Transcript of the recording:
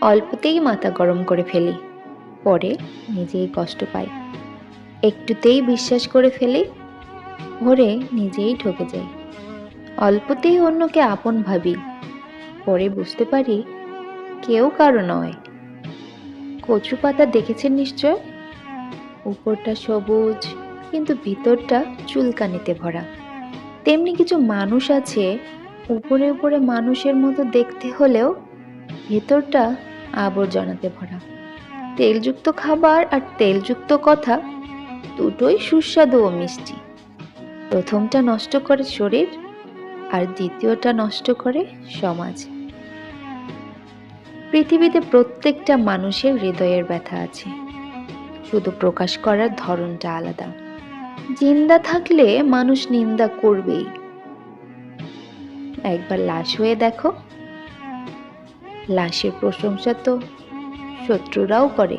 অল্পতেই মাথা গরম করে ফেলি। পরে নিজেই কষ্ট পাই। একটুতেই বিশ্বাস করে ফেলি, ভরে নিজেই ঠকে যাই। অল্পতেই অন্যকে আপন ভাবি, পরে বুঝতে পারি কেউ কারও নয়। কচু পাতা দেখেছেন নিশ্চয়? উপরটা সবুজ, কিন্তু ভিতরটা চুলকানিতে ভরা। তেমনি কিছু মানুষ আছে, উপরে উপরে মানুষের মতো দেখতে হলেও ভেতরটা আবর্জনাতে ভরা। তেলযুক্ত খাবার আর তেলযুক্ত কথা দুটোই সুস্বাদু ও মিষ্টি। প্রথমটা নষ্ট করে শরীর আর দ্বিতীয়টা নষ্ট করে সমাজ। পৃথিবীতে প্রত্যেকটা মানুষের হৃদয়ের ব্যথা আছে। শুধু প্রকাশ করার ধরনটা আলাদা। জিন্দা থাকলে মানুষ নিন্দা করবেই। একবার লাশ হয়ে দেখো। লাশের প্রশংসা তো শত্রুরাও করে।